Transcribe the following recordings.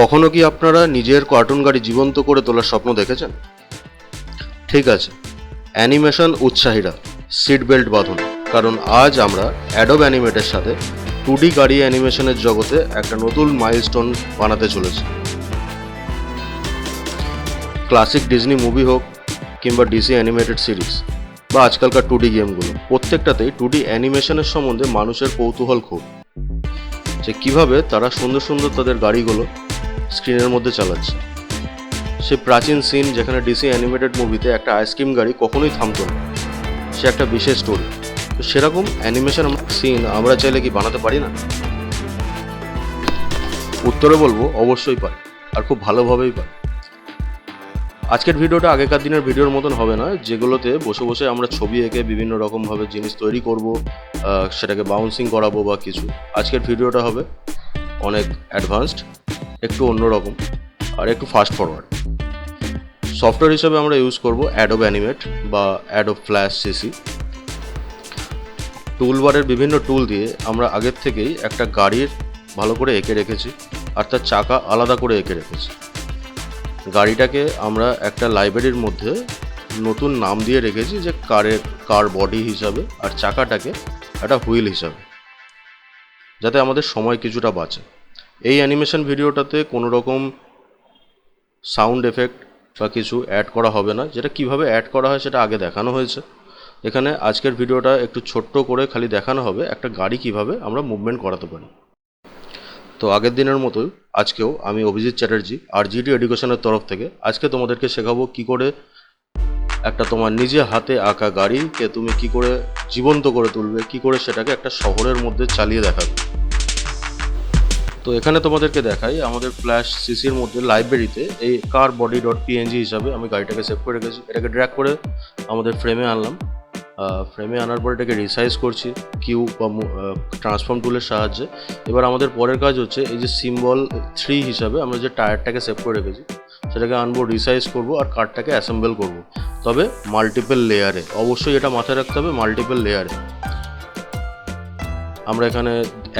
কখনো কি আপনারা নিজের কার্টুন গাড়ি জীবন্ত করে তোলার স্বপ্ন দেখেছেন? ঠিক আছে। অ্যানিমেশন উৎসাহীরা সিট বেল্ট বাঁধুন। কারণ আজ আমরা অ্যাডব অ্যানিমেটের সাথে টু ডি গাড়ি অ্যানিমেশনের জগতে একটা নতুন মাইলস্টোন বানাতে চলেছে। ক্লাসিক ডিজনি মুভি হোক কিংবা ডিসি অ্যানিমেটেড সিরিজ বা আজকালকার টু ডি গেমগুলো প্রত্যেকটাতেই টু ডি অ্যানিমেশনের সম্বন্ধে মানুষের কৌতূহল খুব। যে কীভাবে তারা সুন্দর সুন্দর তাদের গাড়িগুলো স্ক্রিনের মধ্যে চালাচ্ছে। সে প্রাচীন সিন যেখানে ডিসি অ্যানিমেটেড মুভিতে একটা আইসক্রিম গাড়ি কখনোই থামতো না। সে একটা বিশেষ স্টোরি তো সেরকম অ্যানিমেশন সিন আমরা চাইলে কি বানাতে পারি না? উত্তরে বলব, অবশ্যই পারি, আর খুব ভালোভাবেই পারি। আজকের ভিডিওটা আগেকার দিনের ভিডিওর মতন হবে না, যেগুলোতে বসে বসে আমরা ছবি এঁকে বিভিন্ন রকমভাবে জিনিস তৈরি করব সেটাকে বাউন্সিং করাবো বা কিছু। আজকের ভিডিওটা হবে অনেক অ্যাডভান্সড একটু অন্যরকম আর একটু ফাস্ট ফরওয়ার্ড সফটওয়্যার হিসেবে আমরা ইউজ করব অ্যাডোব অ্যানিমেট বা অ্যাডোব ফ্ল্যাশ সিসি টুলবারের বিভিন্ন টুল দিয়ে আমরা আগের থেকেই একটা গাড়ির ভালো করে এঁকে রেখেছি আর তার চাকা আলাদা করে এঁকে রেখেছি। গাড়িটাকে আমরা একটা লাইব্রেরির মধ্যে নতুন নাম দিয়ে রেখেছি যে কারের, কার বডি হিসাবে আর চাকাটাকে একটা হুইল হিসাবে, যাতে আমাদের সময় কিছুটা বাঁচে। এই অ্যানিমেশন ভিডিওটাতে কোনো রকম সাউন্ড এফেক্ট বা কিছু অ্যাড করা হবে না। যেটা কীভাবে অ্যাড করা হয় সেটা আগে দেখানো হয়েছে। এখানে আজকের ভিডিওটা একটু ছোট্ট করে খালি দেখানো হবে, একটা গাড়ি কীভাবে আমরা মুভমেন্ট করাতে পারি। তো আগের দিনের মতোই আজকেও আমি অভিজিৎ চ্যাটার্জি আর জিডি এডুকেশনের তরফ থেকে আজকে তোমাদেরকে শেখাবো কি করে একটা তোমার নিজে হাতে আঁকা গাড়িকে তুমি কি করে জীবন্ত করে তুলবে, কি করে সেটাকে একটা শহরের মধ্যে চালিয়ে দেখাবে। তো এখানে তোমাদেরকে দেখাই, আমাদের ফ্ল্যাশ সিসির মধ্যে লাইব্রেরিতে এই কার বডি ডট পিএনজি হিসাবে আমি গাড়িটাকে সেভ করে রেখেছি। এটাকে ড্র্যাগ করে আমাদের ফ্রেমে আনলাম। ফ্রেমে আনার পর এটাকে রিসাইজ করছি কিউ বা ট্রান্সফর্ম টুলের সাহায্যে। এবার আমাদের পরের কাজ হচ্ছে এই যে সিম্বল থ্রি হিসাবে আমরা যে টায়ারটাকে সেভ করে রেখেছি, সেটাকে আনব রিসাইজ করব আর কার্ডটাকে অ্যাসেম্বল করব। তবে মাল্টিপল লেয়ারে অবশ্যই এটা মাথায় রাখতে হবে মাল্টিপল লেয়ারে আমরা এখানে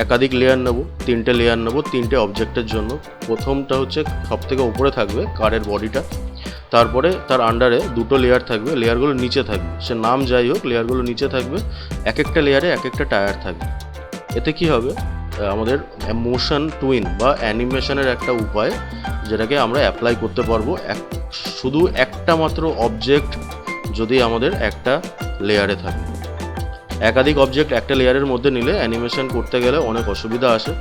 একাধিক লেয়ার নেব, তিনটে লেয়ার নেব, তিনটে অবজেক্টের জন্য। প্রথমটা হচ্ছে সব থেকে উপরে থাকবে কারের বডিটা তারপরে তার আন্ডারে দুটো লেয়ার থাকবে লেয়ারগুলো নিচে থাকবে। সে নাম যাই হোক লেয়ারগুলো নিচে থাকবে এক একটা লেয়ারে এক একটা টায়ার থাকবে। এতে কি হবে? আমাদের মোশন টুইন বা অ্যানিমেশনের একটা উপায়, যেটাকে আমরা অ্যাপ্লাই করতে পারব এক, শুধু একটা মাত্র অবজেক্ট যদি আমাদের একটা লেয়ারে থাকে। একাধিক অবজেক্ট একটা লেয়ারের মধ্যে নিলে অ্যানিমেশন করতে গেলে অনেক অসুবিধা আসে।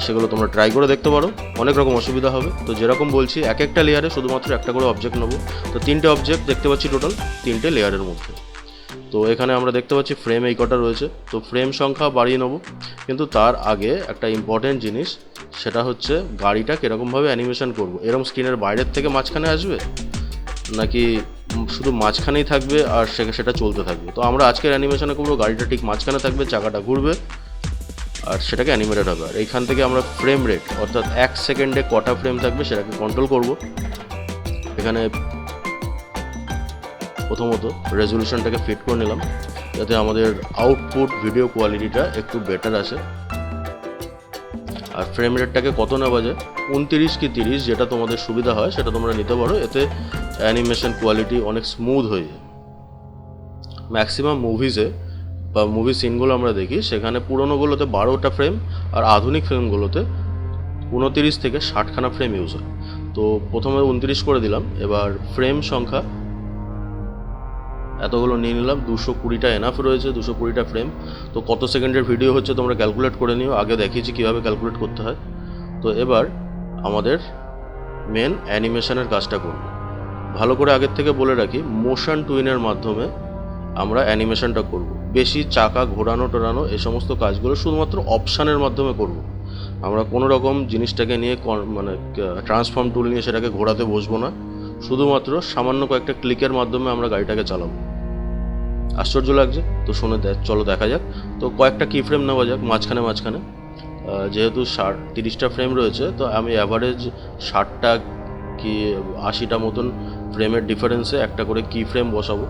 সেগুলো তোমরা ট্রাই করে দেখতে পারো। অনেক রকম অসুবিধা হবে। তো যেরকম বলছি, এক একটা লেয়ারে শুধুমাত্র একটা করে অবজেক্ট নেব। তো তিনটে অবজেক্ট দেখতে পাচ্ছি টোটাল তিনটে লেয়ারের মধ্যে। তো এখানে আমরা দেখতে পাচ্ছি ফ্রেম এই কটা রয়েছে। তো ফ্রেম সংখ্যা বাড়িয়ে নেব। কিন্তু তার আগে একটা ইম্পর্টেন্ট জিনিস, সেটা হচ্ছে গাড়িটা কীরকমভাবে অ্যানিমেশন করব। এরকম স্ক্রিনের বাইরের থেকে মাঝখানে আসবে? নাকি শুধু মাঝখানেই থাকবে আর সেটা চলতে থাকবে। তো আমরা আজকের অ্যানিমেশনে করব, গাড়িটা ঠিক মাঝখানে থাকবে, চাকাটা ঘুরবে আর সেটাকে অ্যানিমেটেড হবে। আর এইখান থেকে আমরা ফ্রেম রেট অর্থাৎ এক সেকেন্ডে কটা ফ্রেম থাকবে সেটাকে কন্ট্রোল করব। এখানে প্রথমত রেজলিউশনটাকে ফিট করে নিলাম, যাতে আমাদের আউটপুট ভিডিও কোয়ালিটিটা একটু বেটার আসে। আর ফ্রেম রেটটাকে কত নেওয়া যায় উনতিরিশ কি তিরিশ, যেটা তোমাদের সুবিধা হয়, সেটা তোমরা নিতে পারো। এতে অ্যানিমেশন কোয়ালিটি অনেক স্মুথ হয়ে যায়। ম্যাক্সিমাম মুভিজে বা মুভি সিনগুলো আমরা দেখি, সেখানে পুরোনোগুলোতে বারোটা ফ্রেম আর আধুনিক ফিল্মগুলোতে উনতিরিশ থেকে ষাটখানা ফ্রেম ইউজ হয়। তো প্রথমে উনতিরিশ করে দিলাম, এবার ফ্রেম সংখ্যা এতগুলো নিয়ে নিলাম, দুশো কুড়িটা এনাফ রয়েছে, দুশো কুড়িটা ফ্রেম তো কত সেকেন্ডের ভিডিও হচ্ছে তোমরা ক্যালকুলেট করে নিও, আগে দেখিয়েছি কীভাবে ক্যালকুলেট করতে হয়। তো এবার আমাদের মেন অ্যানিমেশনের কাজটা করব। ভালো করে আগের থেকে বলে রাখি মোশন টুইনের মাধ্যমে আমরা অ্যানিমেশনটা করব। বেশি চাকা ঘোরানো টোরানো এ সমস্ত কাজগুলো শুধুমাত্র অপশানের মাধ্যমে করব। আমরা কোনো রকম জিনিসটাকে নিয়ে মানে ট্রান্সফর্ম টুল নিয়ে সেটাকে ঘোরাতে বসবো না। শুধুমাত্র সামান্য কয়েকটা ক্লিকের মাধ্যমে আমরা গাড়িটাকে চালাবো। আশ্চর্য লাগছে? তো শুনে চলো দেখা যাক। তো কয়েকটা কি ফ্রেম নেওয়া যাক, মাঝখানে মাঝখানে। যেহেতু ষাট, তিরিশটা ফ্রেম রয়েছে, তো আমি অ্যাভারেজ ষাটটা কি, আশিটা মতন ফ্রেমের ডিফারেন্সে একটা করে কি ফ্রেম বসাবো।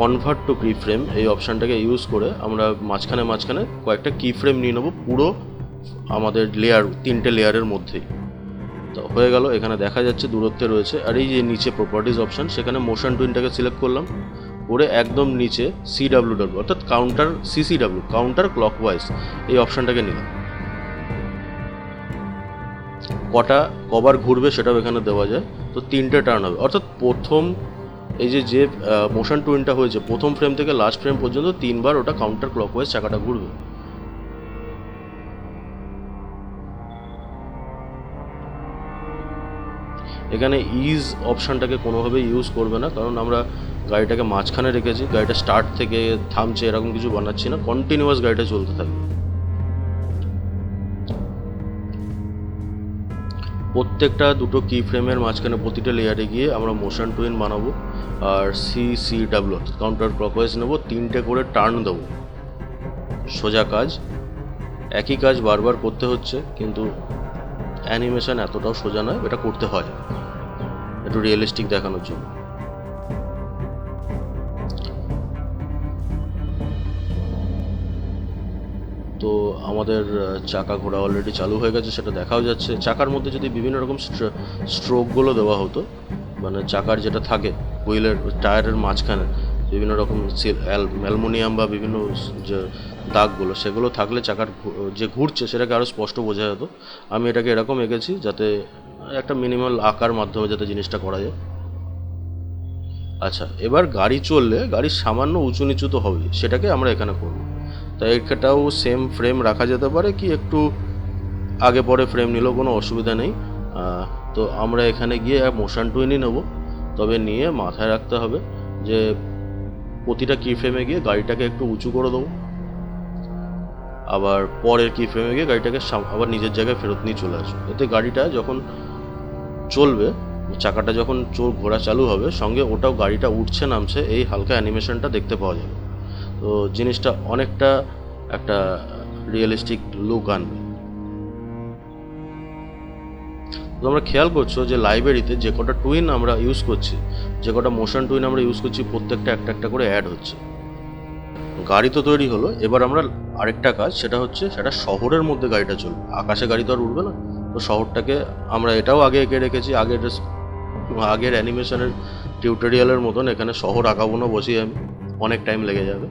কনভার্ট টু কি ফ্রেম এই অপশানটাকে ইউজ করে আমরা মাঝখানে মাঝখানে কয়েকটা কি ফ্রেম নিয়ে নেব পুরো আমাদের লেয়ার তিনটে লেয়ারের মধ্যেই। তো হয়ে গেল, এখানে দেখা যাচ্ছে দূরত্বে রয়েছে। আর এই যে নিচে প্রপার্টিজ অপশান সেখানে মোশন টুইনটাকে সিলেক্ট করলাম। করে একদম নিচে সিডাব্লিউডাব্লিউ অর্থাৎ কাউন্টার সিসিডাব্লিউ কাউন্টার ক্লকওয়াইজ এই অপশানটাকে নিলাম। কটা কবার ঘুরবে সেটাও এখানে দেওয়া যায়। তো তিনটে টার্ন হবে। অর্থাৎ প্রথম এই যে যে মোশন টুইনটা হয়েছে, প্রথম ফ্রেম থেকে লাস্ট ফ্রেম পর্যন্ত তিনবার ওটা কাউন্টার ক্লক ক্লকওয়াইজ চাকাটা ঘুরবে। এখানে ইজ অপশানটাকে কোনোভাবে ইউজ করবে না, কারণ আমরা গাড়িটাকে মাঝখানে রেখেছি, গাড়িটা স্টার্ট থেকে থামছে, এরকম কিছু বানাচ্ছি না কন্টিনিউয়াস গাড়িটা চলতে থাকবে। প্রত্যেকটা দুটো কি ফ্রেমের মাঝখানে প্রতিটা লেয়ারে গিয়ে আমরা মোশন টুইন বানাবো আর C C W counter clockwise নেব, তিনটে করে টার্ন দেবো। সোজা কাজ। একই কাজ বারবার করতে হচ্ছে, কিন্তু অ্যানিমেশন এতটাও সোজা নয়, এটা করতে হয়। একটু রিয়েলিস্টিক দেখানোর জন্য। তো আমাদের চাকা ঘোরা অলরেডি চালু হয়ে গেছে, সেটা দেখাও যাচ্ছে। চাকার মধ্যে যদি বিভিন্ন রকম স্ট্রোকগুলো দেওয়া হতো মানে চাকার যেটা থাকে হুইলের টায়ারের মাঝখানে, বিভিন্ন রকম অ্যালমোনিয়াম বা বিভিন্ন যে দাগগুলো, সেগুলো থাকলে চাকার যে ঘুরছে, সেটাকে আরও স্পষ্ট বোঝা যেত। আমি এটাকে এরকম এঁকেছি যাতে একটা মিনিমাল আকার মাধ্যমে যাতে জিনিসটা করা যায়। আচ্ছা এবার গাড়ি চললে গাড়ির সামান্য উঁচু নিচু তো হবেই, সেটাকে আমরা এখানে করব। তাই এটাও সেম ফ্রেম রাখা যেতে পারে কি একটু আগে পরে ফ্রেম নিলেও কোনো অসুবিধা নেই। তো আমরা এখানে গিয়ে মোশন টুইনই নেব। তবে নিয়ে মাথায় রাখতে হবে যে প্রতিটা কি ফ্রেমে গিয়ে গাড়িটাকে একটু উঁচু করে দেবো। আবার পরের কি ফ্রেমে গিয়ে গাড়িটাকে আবার নিজের জায়গায় ফেরত নিয়ে চলে আসব। এতে গাড়িটা যখন চলবে, চাকাটা যখন চোর ঘোরা চালু হবে, সঙ্গে ওটাও গাড়িটা উঠছে নামছে, এই হালকা অ্যানিমেশনটা দেখতে পাওয়া যাবে। তো জিনিসটা অনেকটা একটা রিয়েলিস্টিক লুক আনবে। তোমরা খেয়াল করছ যে লাইব্রেরিতে যে কটা টুইন আমরা ইউজ করছি, যে কটা মোশন টুইন আমরা ইউজ করছি, প্রত্যেকটা একটা একটা করে অ্যাড হচ্ছে। গাড়ি তো তৈরি হলো, এবার আমরা আরেকটা কাজ, সেটা হচ্ছে সেটা শহরের মধ্যে গাড়িটা চলবে। আকাশে গাড়ি তো আর উঠবে না। তো শহরটাকে আমরা এটাও আগে এঁকে রেখেছি আগের আগের অ্যানিমেশনের টিউটোরিয়ালের মতন এখানে শহর আঁকাবো না বসি আমি, অনেক টাইম লেগে যাবে।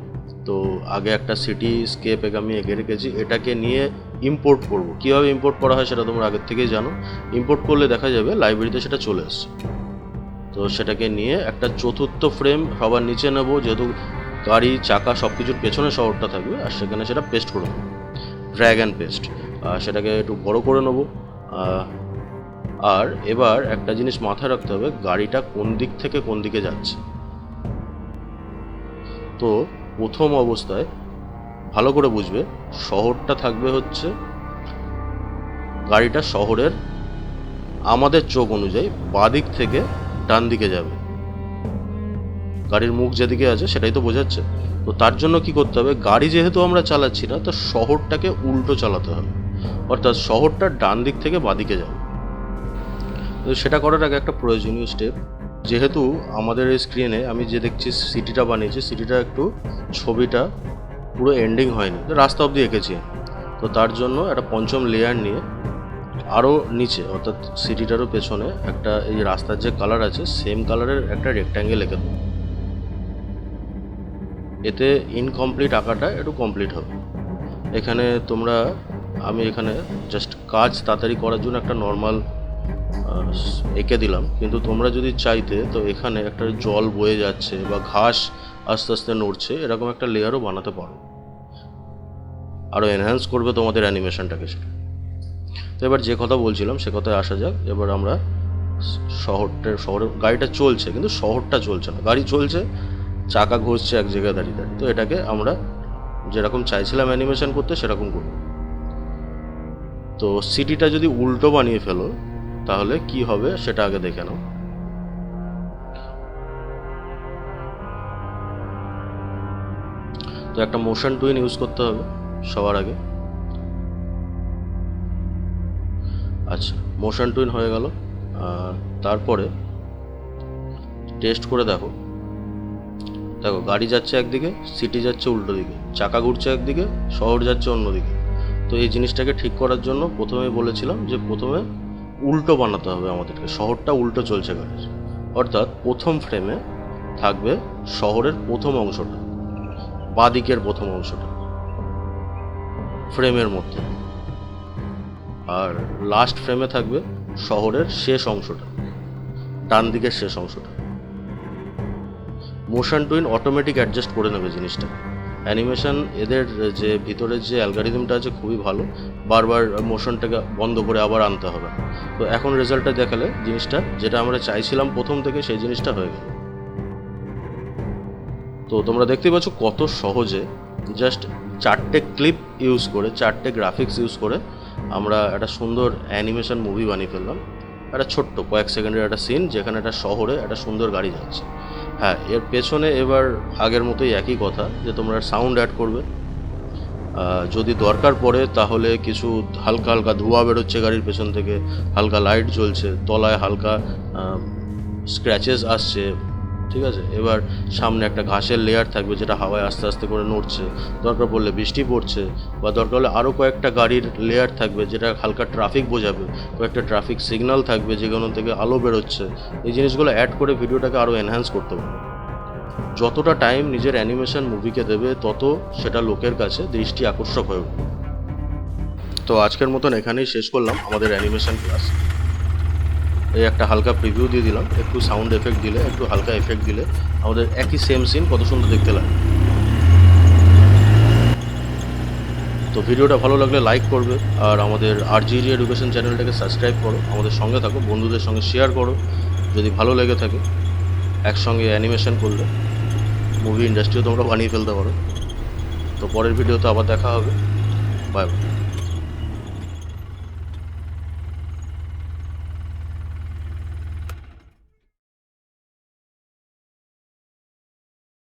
তো আগে একটা সিটি স্কেপ আমি এঁকে রেখেছি, এটাকে নিয়ে ইম্পোর্ট করব। কীভাবে ইম্পোর্ট করা হয় সেটা তোমরা আগের থেকেই জানো। ইম্পোর্ট করলে দেখা যাবে লাইব্রেরিতে সেটা চলে এসছে তো সেটাকে নিয়ে একটা চতুর্থ ফ্রেম সবার নিচে নেব, যেহেতু গাড়ি, চাকা সব কিছুর পেছনে শহরটা থাকবে, আর সেখানে সেটা পেস্ট করে নেব। ড্র্যাগ অ্যান্ড পেস্ট আর সেটাকে একটু বড় করে নেব। আর এবার একটা জিনিস মাথায় রাখতে হবে, গাড়িটা কোন দিক থেকে কোন দিকে যাচ্ছে। তো প্রথম অবস্থায় ভালো করে বুঝবে, শহরটা থাকবে হচ্ছে গাড়িটা শহরের আমাদের চোখ অনুযায়ী বাদিক থেকে ডান দিকে যাবে। গাড়ির মুখ যেদিকে আছে সেটাই তো বোঝাচ্ছে। তো তার জন্য কি করতে হবে, গাড়ি যেহেতু আমরা চালাচ্ছি না, তো শহরটাকে উল্টো চালাতে হবে। অর্থাৎ শহরটা ডান দিক থেকে বাদিকে যাবে। তো সেটা করার আগে একটা প্রয়োজনীয় স্টেপ যেহেতু আমাদের এই স্ক্রিনে আমি যে দেখছি সিটিটা বানিয়েছি, সিটিটা একটু ছবিটা পুরো এন্ডিং হয়নি। রাস্তা অবধি এঁকেছি। তো তার জন্য একটা পঞ্চম লেয়ার নিয়ে আরও নিচে, অর্থাৎ সিটিটারও পেছনে একটা এই রাস্তার যে কালার আছে সেম কালারের একটা রেক্ট্যাঙ্গেল এঁকে দেবো। এতে ইনকমপ্লিট আঁকাটা একটু কমপ্লিট হবে। এখানে তোমরা, আমি এখানে জাস্ট কাজ তাড়াতাড়ি করার জন্য একটা নর্মাল এঁকে দিলাম। কিন্তু তোমরা যদি চাইতে, তো এখানে একটা জল বয়ে যাচ্ছে বা ঘাস আস্তে আস্তে নড়ছে, এরকম একটা লেয়ারও বানাতে পারো। আরও এনহ্যান্স করবে তোমাদের অ্যানিমেশনটাকে সেটা। তো এবার যে কথা বলছিলাম, সে কথায় আসা যাক। এবার আমরা শহরটা, শহরের গাড়িটা চলছে, কিন্তু শহরটা চলছে না। গাড়ি চলছে, চাকা ঘষছে এক জায়গায় দাঁড়িয়ে দাঁড়িয়ে। তো এটাকে আমরা যেরকম চাইছিলাম অ্যানিমেশন করতে, সেরকম করব। তো সিটিটা যদি উল্টো বানিয়ে ফেলো তাহলে কি হবে সেটা আগে দেখে নাও। তো একটা মোশন টুইন ইউজ করতে হবে সবার আগে। আচ্ছা মোশন টুইন হয়ে গেল। তারপরে টেস্ট করে দেখো। দেখো, গাড়ি যাচ্ছে একদিকে সিটি যাচ্ছে উল্টো দিকে, চাকা ঘুরছে একদিকে, শহর যাচ্ছে অন্যদিকে। তো এই জিনিসটাকে ঠিক করার জন্য প্রথমে বলেছিলাম যে প্রথমে উল্টো বানাতে হবে আমাদেরকে, শহরটা উল্টো চলছে গাড়ির অর্থাৎ প্রথম ফ্রেমে থাকবে শহরের প্রথম অংশটা, বাদিকের প্রথম অংশটা ফ্রেমের মধ্যে। আর লাস্ট ফ্রেমে থাকবে শহরের শেষ অংশটা ডান দিকের শেষ অংশটা। মোশন টুইন অটোমেটিক অ্যাডজাস্ট করে নেবে জিনিসটা। অ্যানিমেশন, এদের যে ভিতরের যে অ্যালগারিদমটা আছে খুবই ভালো। বারবার মোশনটাকে বন্ধ করে আবার আনতে হবে। তো এখন রেজাল্টটা দেখালে জিনিসটা, যেটা আমরা চাইছিলাম প্রথম থেকে সেই জিনিসটা হয়ে গেল। তো তোমরা দেখতে পাচ্ছ কত সহজে জাস্ট চারটে ক্লিপ ইউজ করে, চারটে গ্রাফিক্স ইউজ করে আমরা একটা সুন্দর অ্যানিমেশন মুভি বানিয়ে ফেললাম। একটা ছোট্ট কয়েক সেকেন্ডের একটা সিন যেখানে একটা শহরে একটা সুন্দর গাড়ি যাচ্ছে। হ্যাঁ এর পেছনে এবার আগের মতোই একই কথা যে তোমরা সাউন্ড অ্যাড করবে। যদি দরকার পড়ে তাহলে কিছু হালকা হালকা ধোঁয়া বেরোচ্ছে গাড়ির পেছন থেকে, হালকা লাইট জ্বলছে, তলায় হালকা স্ক্র্যাচেস আসছে ঠিক আছে? এবার সামনে একটা ঘাসের লেয়ার থাকবে যেটা হাওয়ায় আস্তে আস্তে করে নড়ছে। দরকার পড়লে বৃষ্টি পড়ছে বা দরকার হলে আরও কয়েকটা গাড়ির লেয়ার থাকবে যেটা হালকা ট্রাফিক বোঝাবে। কয়েকটা ট্রাফিক সিগন্যাল থাকবে যেগুলো থেকে আলো বেরোচ্ছে। এই জিনিসগুলো অ্যাড করে ভিডিওটাকে আরও এনহ্যান্স করতে পারবে যতটা টাইম নিজের অ্যানিমেশন মুভিকে দেবে, তত সেটা লোকের কাছে দৃষ্টি আকর্ষক হয়ে উঠবে। তো আজকের মতন এখানেই শেষ করলাম আমাদের অ্যানিমেশন ক্লাস এই একটা হালকা প্রিভিউ দিয়ে দিলাম। একটু সাউন্ড এফেক্ট দিলে, একটু হালকা এফেক্ট দিলে আমাদের একই সেম সিন কত সুন্দর দেখতে লাগে। তো ভিডিওটা ভালো লাগলে লাইক করবে আর আমাদের আর জিজি এডুকেশন চ্যানেলটাকে সাবস্ক্রাইব করো। আমাদের সঙ্গে থাকো, বন্ধুদের সঙ্গে শেয়ার করো। যদি ভালো লেগে থাকে, একসঙ্গে অ্যানিমেশন করলে মুভি ইন্ডাস্ট্রিও তোমরা বানিয়ে ফেলতে পারো। তো পরের ভিডিওতে আবার দেখা হবে। Bye bye